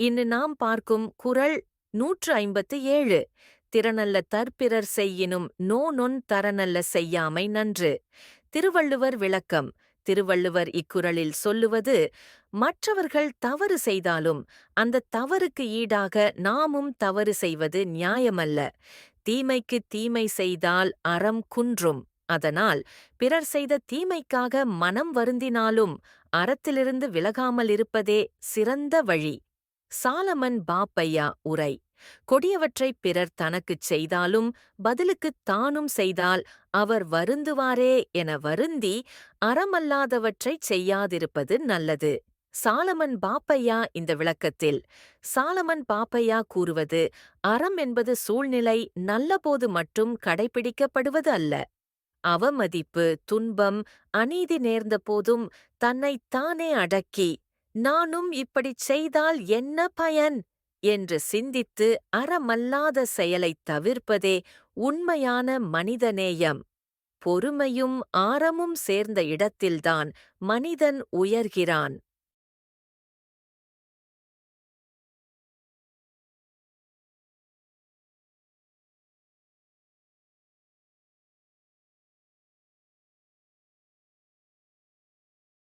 இன்று நாம் பார்க்கும் குறள் நூற்று ஐம்பத்து ஏழு. திறனல்ல தற்பிறர் செய்யினும் நோ நொன் தரனல்ல செய்யாமை நன்று. திருவள்ளுவர் விளக்கம். திருவள்ளுவர் இக்குறளில் சொல்லுவது மற்றவர்கள் தவறு செய்தாலும் அந்த தவறுக்கு ஈடாக நாமும் தவறு செய்வது நியாயமல்ல. தீமைக்கு தீமை செய்தால் அறம் குன்றும். அதனால் பிறர் செய்த தீமைக்காக மனம் வருந்தினாலும் அறத்திலிருந்து விலகாமல் இருப்பதே சிறந்த வழி. சாலமன் பாப்பையா உரை. கொடியவற்றைப் பிறர் தனக்குச் செய்தாலும் பதிலுக்குத் தானும் செய்தால் அவர் வருந்துவாரே என வருந்தி அறமல்லாதவற்றைச் செய்யாதிருப்பது நல்லது. சாலமன் பாப்பையா இந்த விளக்கத்தில். சாலமன் பாப்பையா கூறுவது அறம் என்பது சூழ்நிலை நல்லபோது மட்டும் கடைபிடிக்கப்படுவது அல்ல. அவமதிப்பு துன்பம் அநீதி நேர்ந்த போதும் தன்னைத் தானே அடக்கி நானும் இப்படிச் செய்தால் என்ன பயன்? என்று சிந்தித்து அறமல்லாத செயலைத் தவிர்ப்பதே உண்மையான மனிதநேயம். பொறுமையும் ஆரமும் சேர்ந்த இடத்தில்தான் மனிதன் உயர்கிறான்.